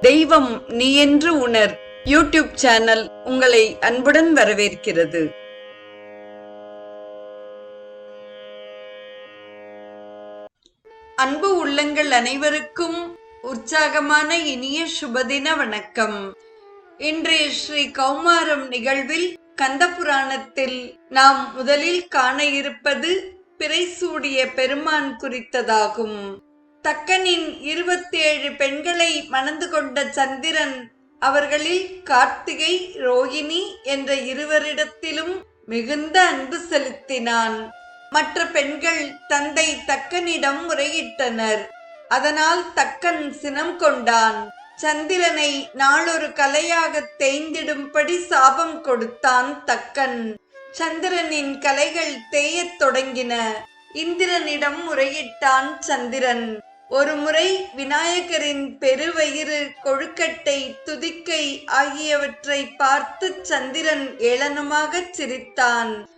தெய்வம் நீ என்று உணர். யூடியூப் சேனல் உங்களை அன்புடன் வரவேற்கிறது. அன்பு உள்ளங்கள் அனைவருக்கும் உற்சாகமான இனிய சுபதின வணக்கம். இன்றைய ஸ்ரீ கௌமாரம் நிகழ்வில் கந்த புராணத்தில் நாம் முதலில் காண இருப்பது பிறைசூடிய பெருமான் குறித்ததாகும். தக்கனின் இருபத்தி ஏழு பெண்களை மணந்து கொண்ட சந்திரன் அவர்களில் கார்த்திகை ரோகிணி என்ற இருவரிடத்திலும் மிகுந்த அன்பு செலுத்தினான். மற்ற பெண்கள் தந்தை தக்கனிடம் முறையிட்டனர். அதனால் தக்கன் சினம் கொண்டான். சந்திரனை நாளொரு கலையாக தேய்ந்திடும்படி சாபம் கொடுத்தான் தக்கன். சந்திரனின் கலைகள் தேயத் தொடங்கின. இந்திரனிடம் முறையிட்டான் சந்திரன். ஒருமுறை விநாயகரின் பெருவயிறு கொழுக்கட்டை துதிக்கை ஆகியவற்றை பார்த்து சந்திரன் ஏளனமாகச் சிரித்தான்.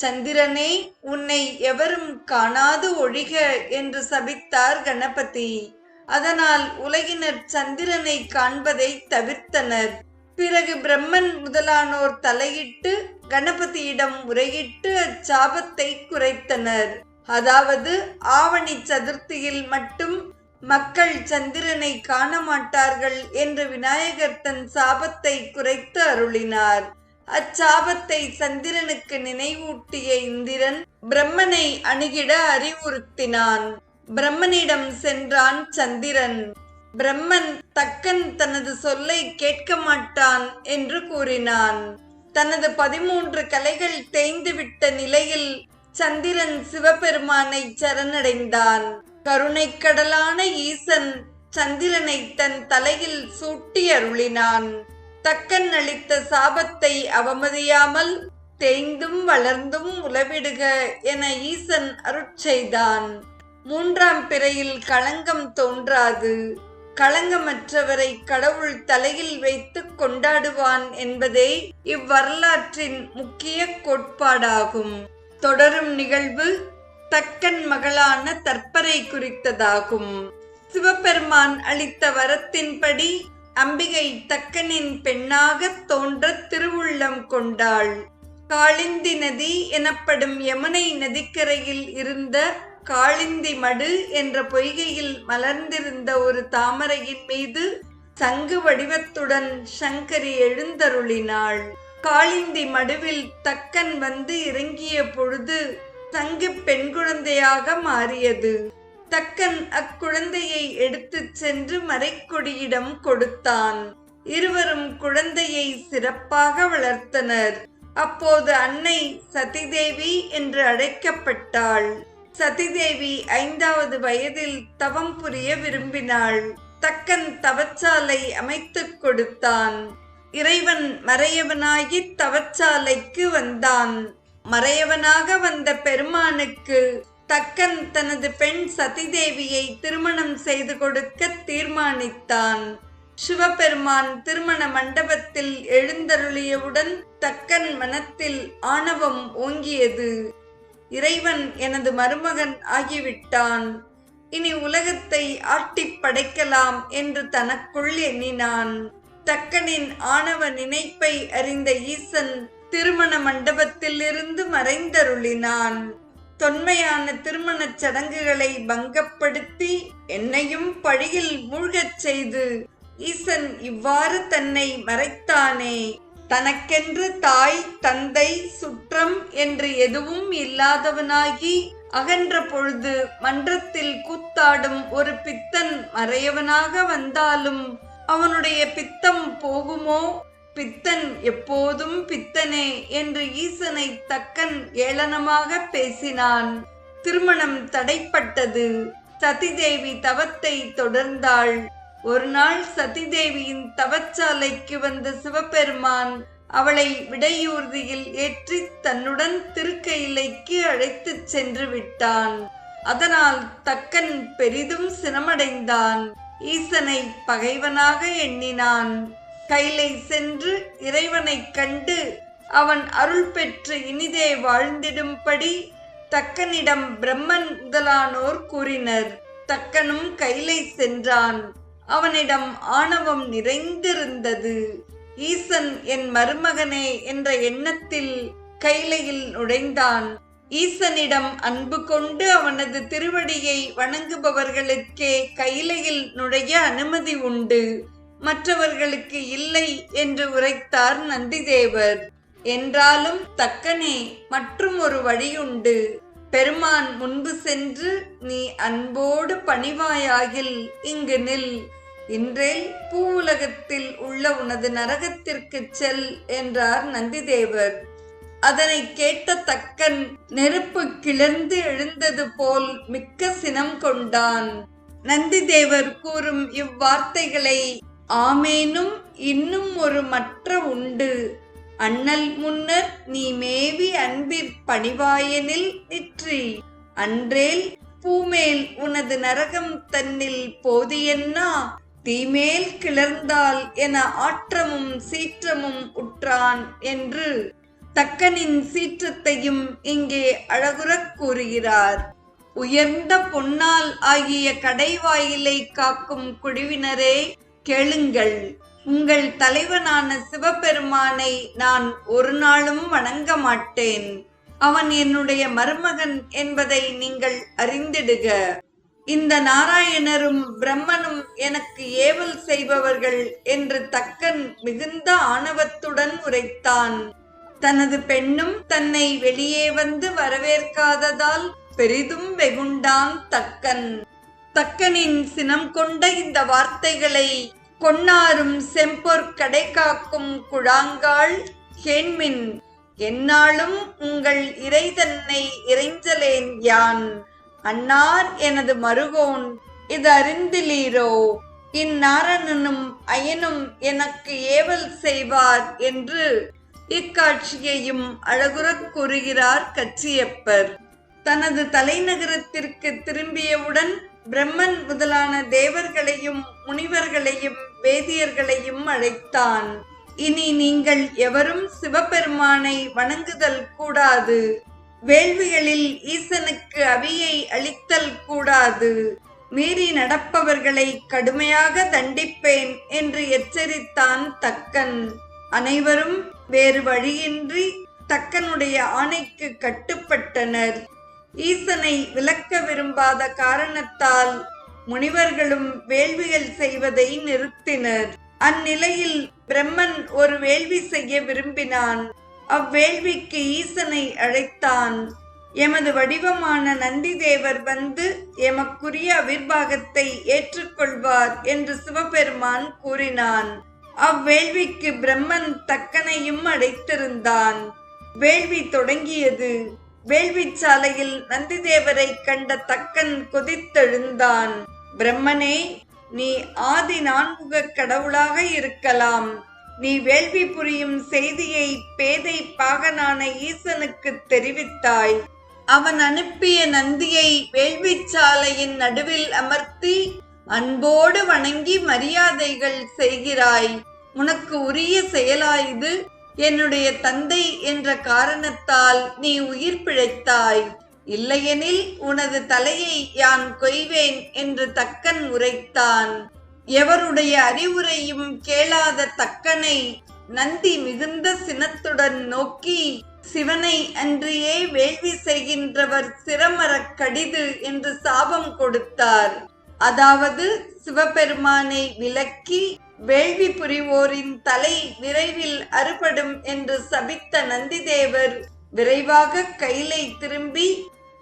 சந்திரனே உன்னை எவரும் காணாது ஒழிக என்று சபித்தார் கணபதி. அதனால் உலகினர் சந்திரனை காண்பதை தவிர்த்தனர். பிறகு பிரம்மன் முதலானோர் தலையிட்டு கணபதியிடம் முறையிட்டு அச்சாபத்தை குறைத்தனர். அதாவது ஆவணி சதுர்த்தியில் மட்டும் மக்கள் சந்திரனை காண மாட்டார்கள் என்று விநாயகர் தன் சாபத்தை குறைத்து அருளினார். அச்சாபத்தை சந்திரனுக்கு நினைவூட்டிய இந்திரன் பிரம்மனை அணுகிட அறிவுறுத்தினான். பிரம்மனிடம் சென்றான் சந்திரன். பிரம்மன் தக்கன் தனது சொல்லை கேட்க மாட்டான் என்று கூறினான். தனது பதிமூன்று கலைகள் தேய்ந்துவிட்ட நிலையில் சந்திரன் சிவபெருமானை சரணடைந்தான். கருணைக்கடலான ஈசன் சந்திரனை தன் தலையில் சூட்டி அருளினான். தக்கன் அளித்த சாபத்தை அவமதியாமல் தேய்ந்தும் வளர்ந்தும் உலவிடுக என ஈசன் அருட்செய்தான் மூன்றாம் பிறையில் களங்கம் தோன்றாது. களங்கமற்றவரை கடவுள் தலையில் வைத்து கொண்டாடுவான் என்பதே இவ்வரலாற்றின் முக்கிய கோட்பாடாகும். தொடரும் நிகழ்வு தக்கன் மகளான தற்பரை குறித்ததாகும். சிவபெருமான் அளித்த வரத்தின்படி அம்பிகை தக்கனின் பெண்ணாக தோன்ற திருவுள்ளம் கொண்டாள். காளிந்தி நதி எனப்படும் யமுனை நதிக்கரையில் இருந்த காளிந்தி மடு என்ற பொய்கையில் மலர்ந்திருந்த ஒரு தாமரையின் மீது சங்கு வடிவத்துடன் சங்கரி எழுந்தருளினாள். காளிந்தி மடுவில் தக்கன் வந்து இறங்கிய பொழுது தங்கு பெண் குழந்தையாக மாறியது. தக்கன் அக்குழந்தையை எடுத்துச் சென்று மறைக்கொடியிடம் கொடுத்தான். இருவரும் குழந்தையை சிறப்பாக வளர்த்தனர். அப்போது அன்னை சதிதேவி என்று அழைக்கப்பட்டாள். சதிதேவி ஐந்தாவது வயதில் தவம் புரிய விரும்பினாள். தக்கன் தவச்சாலை அமைத்துக் கொடுத்தான். இறைவன் மறையவனாகி தவச்சாலைக்கு வந்தான். மறையவனாக வந்த பெருமானுக்கு தக்கன் தனது பெண் சதிதேவியை திருமணம் செய்து கொடுக்க தீர்மானித்தான். சிவபெருமான் திருமண மண்டபத்தில் எழுந்தருளியவுடன் தக்கன் மனத்தில் ஆணவம் ஓங்கியது. இறைவன் எனது மருமகன் ஆகிவிட்டான். இனி உலகத்தை ஆட்டிப் படைக்கலாம் என்று தனக்குள் எண்ணினான். தக்கனின் ஆணவ நினைப்பை அறிந்த ஈசன் திருமண மண்டபத்திலிருந்து மறைந்தருளினான். தொன்மையான திருமணச் சடங்குகளை பங்கப்படுத்தி என்னையும் பழியில் மூழ்கச் செய்து ஈசன் இவ்வாறு தன்னை மறைத்தானே தனக்கென்று தாய் தந்தை சுற்றம் என்று எதுவும் இல்லாதவனாகி அகன்ற பொழுது மன்றத்தில் கூத்தாடும் ஒரு பித்தன் மறையவனாக வந்தாலும் அவனுடைய பித்தம் போகுமோ? பித்தன் எப்போதும் பித்தனே என்று ஈசனை தக்கன் ஏளனமாக பேசினான். திருமணம் தடைப்பட்டது. சதிதேவி தவத்தை தொடர்ந்தாள். ஒரு நாள் சதிதேவியின் தவச்சாலைக்கு வந்த சிவபெருமான் அவளை விடையூர்தியில் ஏற்றி தன்னுடன் திருக்கையிலைக்கு அழைத்துச் சென்று விட்டான். அதனால் தக்கன் பெரிதும் சினமடைந்தான். ஈசனை பகைவனாக எண்ணினான். கைலை சென்று இறைவனைக் கண்டு அவன் அருள் பெற்று இனிதே வாழ்ந்திடும்படி தக்கனிடம் பிரம்மன் முதலானோர் கூறினர். தக்கனும் கைலை சென்றான். அவனிடம் ஆணவம் நிறைந்திருந்தது. ஈசன் என் மருமகனே என்ற எண்ணத்தில் கைலையில் நுழைந்தான். ஈசனிடம் அன்பு கொண்டு அவனது திருவடியை வணங்குபவர்களுக்கே கைலையில் நுழைய அனுமதி உண்டு. மற்றவர்களுக்கு இல்லை என்று உரைத்தார் நந்திதேவர். என்றாலும் தக்கனே மற்றும் ஒரு வழியுண்டு. பெருமான் முன்பு சென்று நீ அன்போடு பணிவாயாகில் இங்கு நில். இன்றேல் பூவுலகத்தில் உள்ள உனது நரகத்திற்கு செல் என்றார் நந்திதேவர். அதனை கேட்ட தக்கன் நெருப்பு கிளர்ந்து எழுந்தது போல் மிக்க சினம் கொண்டான். நந்திதேவர் கூறும் இவ்வார்த்தைகளை ஆமேனும் இன்னும் ஒரு மற்ற உண்டு. அண்ணல் முன்னர் நீ மேவி அன்பிற் பணிவாயனில் நிற்றி. அன்றேல் பூமேல் உனது நரகம் தன்னில் போதியன்னா? தீமேல் கிளர்ந்தால் என ஆற்றமும் சீற்றமும் உற்றான் என்று தக்கனின் சீற்றத்தையும் இங்கே அழகுறக் கூறுகிறார். உயர்ந்த பொன்னால் ஆகிய கடைவாயிலை காக்கும் குழுவினரே கேளுங்கள். உங்கள் தலைவனான சிவபெருமானை நான் ஒரு நாளும் வணங்க மாட்டேன். அவன் என்னுடைய மருமகன் என்பதை நீங்கள் அறிந்திடுக. இந்த நாராயணரும் பிரம்மனும் எனக்கு ஏவல் செய்பவர்கள் என்று தக்கன் மிகுந்த ஆணவத்துடன் உரைத்தான். தனது பெண்ணும் தன்னை வெளியே வந்து வரவேற்காததால் பெரிதும் வெகுண்டான் தக்கன். தக்கனின் சினம் கொண்ட இந்த வார்த்தைகளை கொன்னாரும் செம்பொற் கடை காக்கும் குழாங்காள் கேண்மின். என்னாலும் உங்கள் இறை தன்னை இறைஞ்சலேன் யான். அன்னார் எனது மருகோன் இது அறிந்திலீரோ? இந்நாரணனும் அயனும் எனக்கு ஏவல் செய்வார் என்று இக்காட்சியையும் அழகுறக் கூறுகிறார் கச்சியப்பர். தனது தலைநகரத்திற்கு திரும்பியவுடன் பிரம்மன் முதலான தேவர்களையும் முனிவர்களையும் வேதியர்களையும் அழைத்தான். இனி நீங்கள் எவரும் சிவபெருமானை வணங்குதல் கூடாது. வேள்விகளில் ஈசனுக்கு அவியை அளித்தல் கூடாது. மீறி நடப்பவர்களை கடுமையாக தண்டிப்பேன் என்று எச்சரித்தான் தக்கன். அனைவரும் வேறு வழியின்றி தக்கனுடைய ஆணைக்கு கட்டுப்பட்டனர். ஈசனை விளக்க விரும்பாத காரணத்தால் முனிவர்களும் வேள்விகள் செய்வதை நிறுத்தினர். அந்நிலையில் பிரம்மன் ஒரு வேள்வி செய்ய விரும்பினான். அவ்வேள்விக்கு ஈசனை அழைத்தான். எமது வடிவமான நந்திதேவர் வந்து எமக்குரிய அவிர்வாகத்தை ஏற்றுக்கொள்வார் என்று சிவபெருமான் கூறினான். அவ்வேள்விக்கு பிரம்மன் தக்கனையும் அழைத்திருந்தான் வேள்வி தொடங்கியது. வேள்வி சாலையில் நந்திதேவரை கண்ட தக்கன் கொதித்தெழுந்தான். பிரம்மனே நீ ஆதி நான்முக கடவுளாக இருக்கலாம். நீ வேள்வி புரியும் செய்தியை பேதை பாகனான ஈசனுக்கு தெரிவித்தாய். அவன் அனுப்பிய நந்தியை வேள்வி சாலையின் நடுவில் அமர்த்தி அன்போடு வணங்கி மரியாதைகள் செய்கிறாய். உனக்கு உரிய செயலாயுது. என்னுடைய தந்தை என்ற காரணத்தால் நீ உயிர் பிழைத்தாய். இல்லையெனில் உனது தலையை யான் கொய்வேன் என்று தக்கன் உரைத்தான். எவருடைய அறிவுரையும் கேளாத தக்கனை நந்தி மிகுந்த சினத்துடன் நோக்கி சிவனை அன்றியே வேள்வி செய்கின்றவர் சிரமரக் கடிது என்று சாபம் கொடுத்தார். அதாவது சிவபெருமானை விலக்கி வேள்வி புரிவோரின் தலை விரைவில் அறுபடும் என்று சபித்த நந்திதேவர் விரைவாக கைலை திரும்பி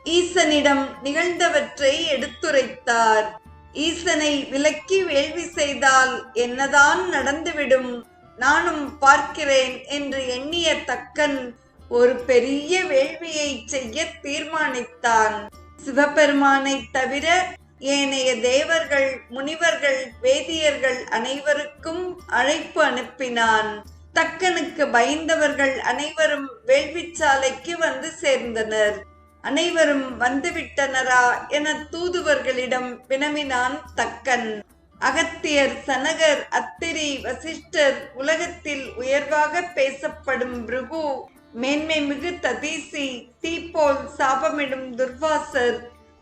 ஈசனிடம் நிகழ்ந்தவற்றை எடுத்துரைத்தார். ஈசனை விலக்கி வேள்வி செய்தால் என்னதான் நடந்துவிடும்? நானும் பார்க்கிறேன் என்று எண்ணிய தக்கன் ஒரு பெரிய வேள்வியை செய்ய தீர்மானித்தான். சிவபெருமானை தவிர ஏனைய தேவர்கள் முனிவர்கள் வேதியர்கள் அனைவருக்கும் அழைப்பு அனுப்பினான். தக்கனுக்கு பயந்தவர்கள் அனைவரும் வேள்விச்சாலைக்கு வந்து சேர்ந்தனர். அனைவரும் வந்துவிட்டனரா என தூதுவர்களிடம் வினவினான் தக்கன். அகத்தியர் சனகர் அத்திரி வசிஷ்டர் உலகத்தில் உயர்வாக பேசப்படும் பிருகு மேன்மை மிகு ததீசி தீப்போல் சாபமிடும் துர்வாசர்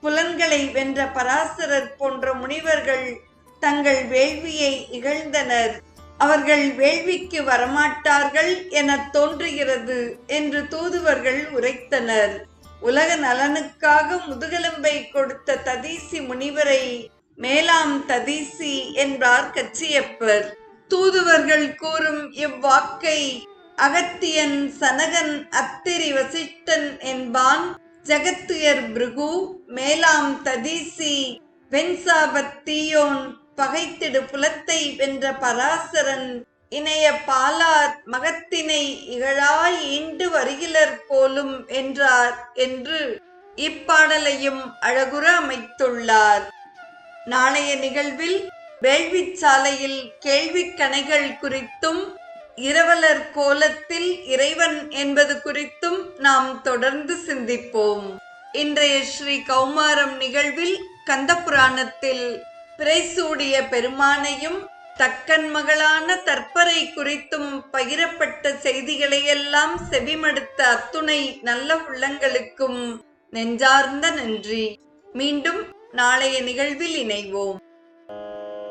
புலன்களை வென்ற பராசரர் போன்ற முனிவர்கள் தங்கள் வேள்வியை இகழ்ந்தனர். அவர்கள் வேள்விக்கு வரமாட்டார்கள் எனத் தோன்றுகிறது என்று தூதுவர்கள் உரைத்தனர். உலக நலனுக்காக முதுகெலும்பை கொடுத்த ததீசி முனிவரை மேலாம் ததீசி என்றார் கச்சியப்பர். தூதுவர்கள் கூறும் இவ்வாக்கை அகத்தியன் சனகன் அத்திரி வசிஷ்டன் என்பான். ஜகத்துயர் பிருகு மேலாம் ததீசி வெண்சாபத் தீயோன் பகைத்திடு புலத்தை வென்ற பராசரன் இணைய பாலார் மகத்தினை இகழாய் ஈண்டு வருகிலர் போலும் என்றார் என்று இப்பாடலையும் அழகுற அமைத்துள்ளார். நாளைய நிகழ்வில் வேள்விச் சாலையில் குறித்தும் இரவலர் கோலத்தில் இறைவன் என்பது குறித்தும் நாம் தொடர்ந்து சிந்திப்போம். இன்றைய ஸ்ரீ கௌமாரம் நிகழ்வில் கந்த புராணத்தில் பிரைசூடிய பெருமானையும் தக்கன் மகளான தற்பரை குறித்தும் பகிரப்பட்ட செய்திகளையெல்லாம் செவிமடுத்த அத்துணை நல்ல உள்ளங்களுக்கும் நெஞ்சார்ந்த நன்றி. மீண்டும் நாளைய நிகழ்வில் இணைவோம்.